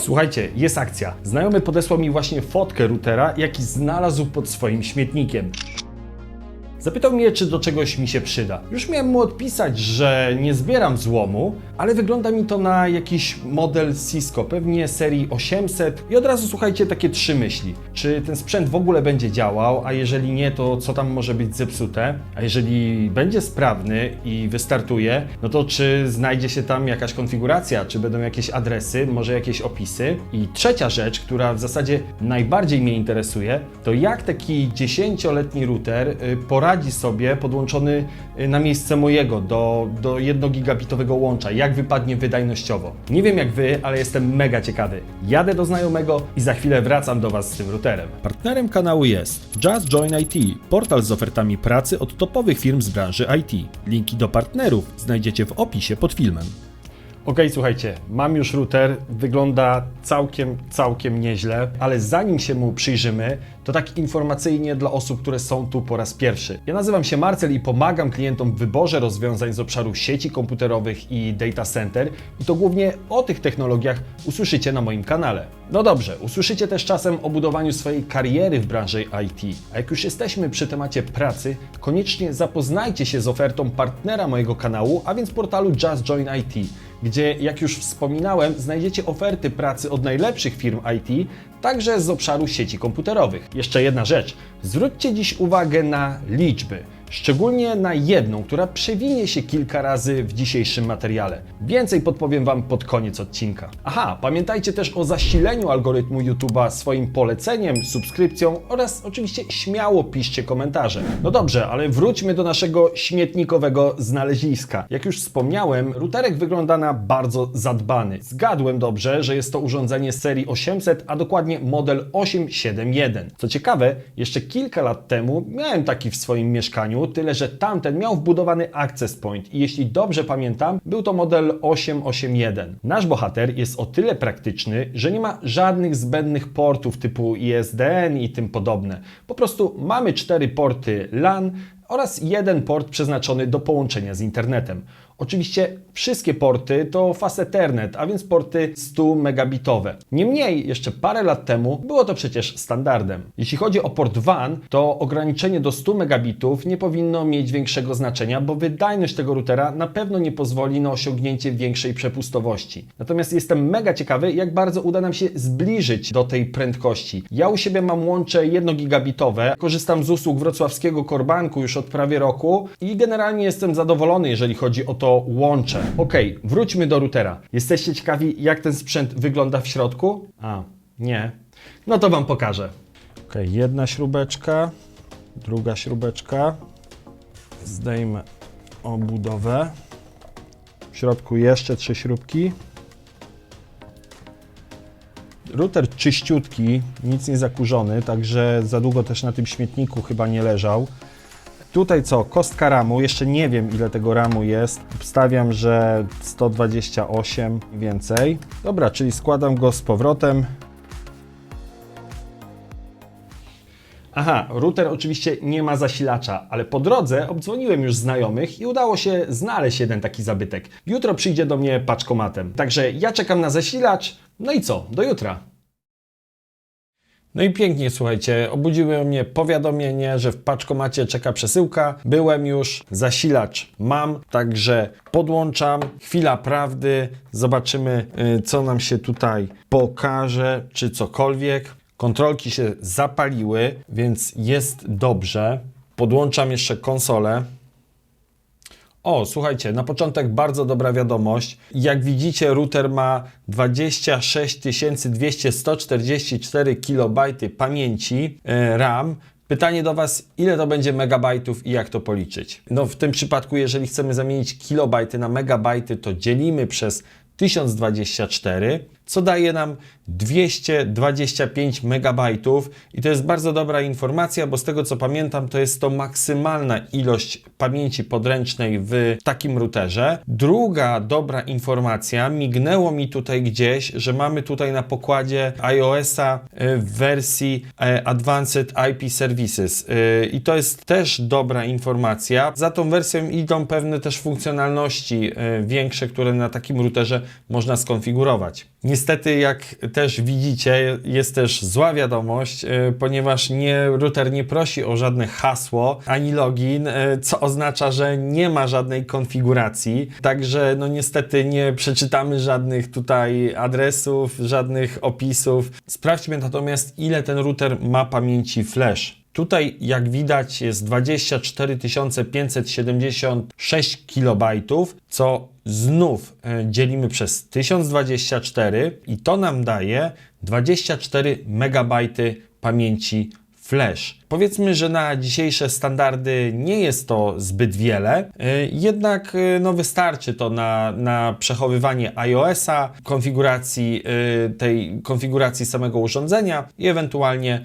Słuchajcie, jest akcja. Znajomy podesłał mi właśnie fotkę routera, jaki znalazł pod swoim śmietnikiem. Zapytał mnie, czy do czegoś mi się przyda. Już miałem mu odpisać, że nie zbieram złomu, ale wygląda mi to na jakiś model Cisco, pewnie serii 800 i od razu słuchajcie takie trzy myśli. Czy ten sprzęt w ogóle będzie działał, a jeżeli nie, to co tam może być zepsute? A jeżeli będzie sprawny i wystartuje, no to czy znajdzie się tam jakaś konfiguracja, czy będą jakieś adresy, może jakieś opisy? I trzecia rzecz, która w zasadzie najbardziej mnie interesuje, to jak taki 10-letni router y, poradzi sobie podłączony y, na miejsce mojego do, do 1 gigabitowego łącza, jak wypadnie wydajnościowo. Nie wiem jak wy, ale jestem mega ciekawy. Jadę do znajomego i za chwilę wracam do was z tym routerem. Partnerem kanału jest Just Join IT, portal z ofertami pracy od topowych firm z branży IT. Linki do partnerów znajdziecie w opisie pod filmem. Ok, słuchajcie, mam już router, wygląda całkiem, całkiem nieźle, ale zanim się mu przyjrzymy, to tak informacyjnie dla osób, które są tu po raz pierwszy. Ja nazywam się Marcel i pomagam klientom w wyborze rozwiązań z obszaru sieci komputerowych i data center i to głównie o tych technologiach usłyszycie na moim kanale. No dobrze, usłyszycie też czasem o budowaniu swojej kariery w branży IT. A jak już jesteśmy przy temacie pracy, koniecznie zapoznajcie się z ofertą partnera mojego kanału, a więc portalu Just Join IT gdzie, jak już wspominałem, znajdziecie oferty pracy od najlepszych firm IT, także z obszaru sieci komputerowych. Jeszcze jedna rzecz. Zwróćcie dziś uwagę na liczby. Szczególnie na jedną, która przewinie się kilka razy w dzisiejszym materiale. Więcej podpowiem Wam pod koniec odcinka. Aha, pamiętajcie też o zasileniu algorytmu YouTube'a swoim poleceniem, subskrypcją oraz oczywiście śmiało piszcie komentarze. No dobrze, ale wróćmy do naszego śmietnikowego znaleziska. Jak już wspomniałem, routerek wygląda na bardzo zadbany. Zgadłem dobrze, że jest to urządzenie serii 800, a dokładnie model 871. Co ciekawe, jeszcze kilka lat temu miałem taki w swoim mieszkaniu, tyle że tamten miał wbudowany access point i jeśli dobrze pamiętam, był to model 881. Nasz bohater jest o tyle praktyczny, że nie ma żadnych zbędnych portów typu ISDN i tym podobne. Po prostu mamy cztery porty LAN oraz jeden port przeznaczony do połączenia z internetem. Oczywiście wszystkie porty to Fast Ethernet, a więc porty 100 megabitowe. Niemniej jeszcze parę lat temu było to przecież standardem. Jeśli chodzi o port WAN, to ograniczenie do 100 megabitów nie powinno mieć większego znaczenia, bo wydajność tego routera na pewno nie pozwoli na osiągnięcie większej przepustowości. Natomiast jestem mega ciekawy, jak bardzo uda nam się zbliżyć do tej prędkości. Ja u siebie mam łącze 1 gigabitowe, korzystam z usług wrocławskiego Korbanku już od prawie roku i generalnie jestem zadowolony, jeżeli chodzi o to łącze. Ok, wróćmy do routera. Jesteście ciekawi, jak ten sprzęt wygląda w środku? A, nie. No to Wam pokażę. Ok, jedna śrubeczka, druga śrubeczka. Zdejmę obudowę. W środku jeszcze trzy śrubki. Router czyściutki, nic nie zakurzony, także za długo też na tym śmietniku chyba nie leżał. Tutaj co, kostka ramu, jeszcze nie wiem ile tego ramu jest. Obstawiam, że 128 i więcej. Dobra, czyli składam go z powrotem. Aha, router oczywiście nie ma zasilacza, ale po drodze obdzwoniłem już znajomych i udało się znaleźć jeden taki zabytek. Jutro przyjdzie do mnie paczkomatem. Także ja czekam na zasilacz. No i co? Do jutra. No i pięknie, słuchajcie, obudziło mnie powiadomienie, że w paczkomacie czeka przesyłka. Byłem już, zasilacz mam, także podłączam. Chwila prawdy, zobaczymy, y, co nam się tutaj pokaże, czy cokolwiek. Kontrolki się zapaliły, więc jest dobrze. Podłączam jeszcze konsolę. O, słuchajcie, na początek bardzo dobra wiadomość. Jak widzicie, router ma 26 200 144 KB pamięci e, RAM. Pytanie do Was, ile to będzie megabajtów i jak to policzyć? No w tym przypadku, jeżeli chcemy zamienić kilobajty na megabajty, to dzielimy przez 1024, co daje nam 225 megabajtów i to jest bardzo dobra informacja, bo z tego co pamiętam, to jest to maksymalna ilość pamięci podręcznej w takim routerze. Druga dobra informacja, mignęło mi tutaj gdzieś, że mamy tutaj na pokładzie iOS-a y, w wersji e, Advanced IP Services y, i to jest też dobra informacja. Za tą wersją idą pewne też funkcjonalności y, większe, które na takim routerze można skonfigurować. Niestety, jak też widzicie, jest też zła wiadomość, e, ponieważ nie, router nie prosi o żadne hasło ani login, e, co oznacza, że nie ma żadnej konfiguracji. Także, no niestety, nie przeczytamy żadnych tutaj adresów, żadnych opisów. Sprawdźmy natomiast, ile ten router ma pamięci flash. Tutaj, jak widać, jest 24 576 KB, co znów e, dzielimy przez 1024 i to nam daje 24 MB pamięci flash. Powiedzmy, że na dzisiejsze standardy nie jest to zbyt wiele, y, jednak y, no, wystarczy to na, na przechowywanie iOS-a, konfiguracji y, tej konfiguracji samego urządzenia i ewentualnie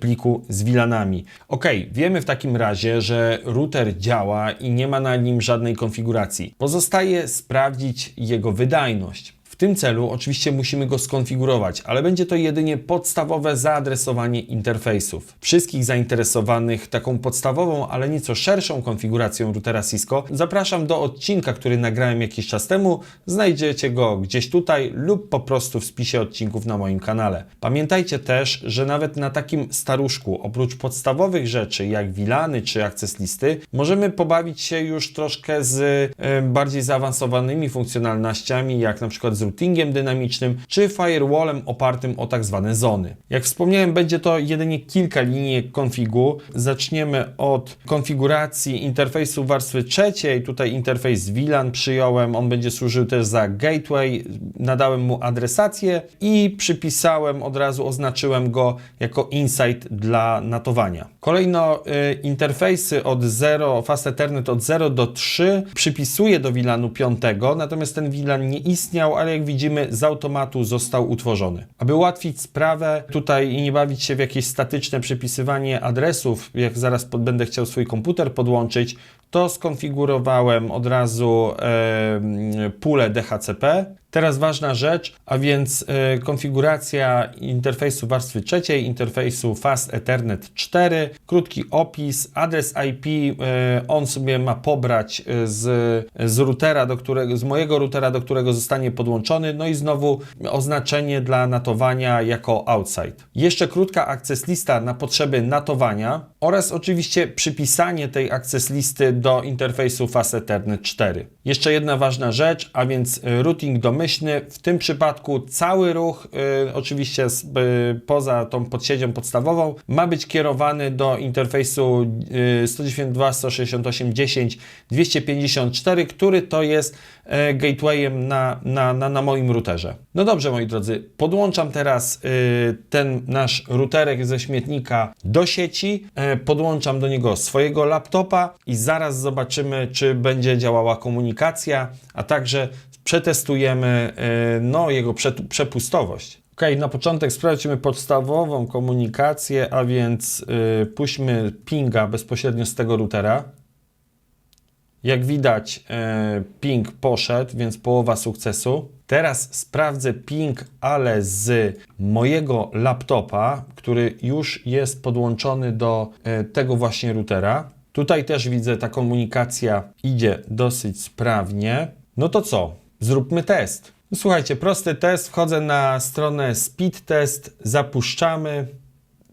pliku z VLANami. Ok, wiemy w takim razie, że router działa i nie ma na nim żadnej konfiguracji. Pozostaje sprawdzić jego wydajność. W tym celu oczywiście musimy go skonfigurować, ale będzie to jedynie podstawowe zaadresowanie interfejsów. Wszystkich zainteresowanych taką podstawową, ale nieco szerszą konfiguracją routera Cisco zapraszam do odcinka, który nagrałem jakiś czas temu. Znajdziecie go gdzieś tutaj lub po prostu w spisie odcinków na moim kanale. Pamiętajcie też, że nawet na takim staruszku, oprócz podstawowych rzeczy jak wilany czy akces listy, możemy pobawić się już troszkę z bardziej zaawansowanymi funkcjonalnościami, jak na przykład z routingiem dynamicznym czy firewallem opartym o tak zwane zony. Jak wspomniałem, będzie to jedynie kilka linii konfigu. Zaczniemy od konfiguracji interfejsu warstwy trzeciej. Tutaj interfejs VLAN przyjąłem, on będzie służył też za gateway. Nadałem mu adresację i przypisałem, od razu oznaczyłem go jako insight dla natowania. Kolejno y, interfejsy od 0, Fast Ethernet od 0 do 3 przypisuję do VLANu 5, natomiast ten VLAN nie istniał, ale jak widzimy z automatu został utworzony. Aby ułatwić sprawę tutaj i nie bawić się w jakieś statyczne przypisywanie adresów, jak zaraz pod, będę chciał swój komputer podłączyć, to skonfigurowałem od razu e, pulę DHCP. Teraz ważna rzecz, a więc e, konfiguracja interfejsu warstwy trzeciej, interfejsu Fast Ethernet 4, krótki opis, adres IP, e, on sobie ma pobrać e, z, z routera, do którego, z mojego routera, do którego zostanie podłączony, no i znowu oznaczenie dla natowania jako outside. Jeszcze krótka access lista na potrzeby natowania oraz oczywiście przypisanie tej access listy do interfejsu Fast Ethernet 4. Jeszcze jedna ważna rzecz, a więc routing domyślny. W tym przypadku cały ruch, y, oczywiście z, y, poza tą podsiecią podstawową, ma być kierowany do interfejsu y, 192.168.10.254, który to jest y, gatewayem na, na, na, na moim routerze. No dobrze, moi drodzy, podłączam teraz y, ten nasz routerek ze śmietnika do sieci, y, podłączam do niego swojego laptopa i zaraz zobaczymy, czy będzie działała komunikacja, a także przetestujemy y, no, jego prze- przepustowość. Ok, na początek sprawdźmy podstawową komunikację, a więc y, puśćmy pinga bezpośrednio z tego routera. Jak widać, e, ping poszedł, więc połowa sukcesu. Teraz sprawdzę ping, ale z mojego laptopa, który już jest podłączony do e, tego właśnie routera. Tutaj też widzę, ta komunikacja idzie dosyć sprawnie. No to co? Zróbmy test. Słuchajcie, prosty test. Wchodzę na stronę Speed Test, zapuszczamy.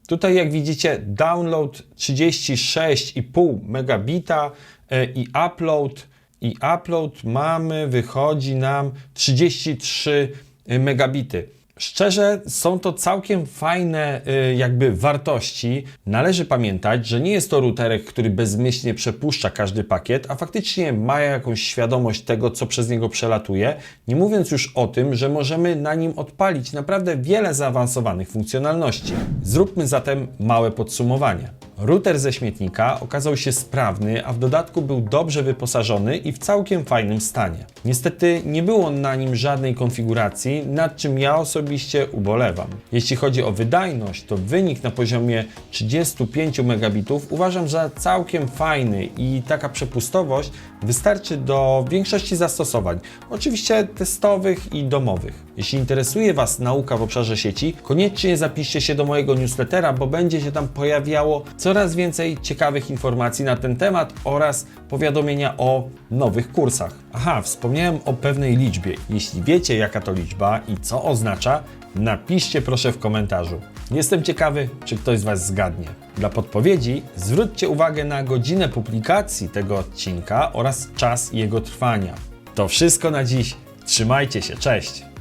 Tutaj jak widzicie download 36,5 megabita e, i upload i upload mamy, wychodzi nam 33 megabity. Szczerze, są to całkiem fajne y, jakby wartości. Należy pamiętać, że nie jest to routerek, który bezmyślnie przepuszcza każdy pakiet, a faktycznie ma jakąś świadomość tego, co przez niego przelatuje. Nie mówiąc już o tym, że możemy na nim odpalić naprawdę wiele zaawansowanych funkcjonalności. Zróbmy zatem małe podsumowanie. Router ze śmietnika okazał się sprawny, a w dodatku był dobrze wyposażony i w całkiem fajnym stanie. Niestety nie było na nim żadnej konfiguracji, nad czym ja osobiście ubolewam. Jeśli chodzi o wydajność, to wynik na poziomie 35 megabitów uważam za całkiem fajny i taka przepustowość wystarczy do większości zastosowań, oczywiście testowych i domowych. Jeśli interesuje Was nauka w obszarze sieci, koniecznie zapiszcie się do mojego newslettera, bo będzie się tam pojawiało coraz więcej ciekawych informacji na ten temat oraz powiadomienia o nowych kursach. Aha, wspomniałem o pewnej liczbie. Jeśli wiecie, jaka to liczba i co oznacza, napiszcie proszę w komentarzu. Jestem ciekawy, czy ktoś z Was zgadnie. Dla podpowiedzi zwróćcie uwagę na godzinę publikacji tego odcinka oraz czas jego trwania. To wszystko na dziś. Trzymajcie się, cześć!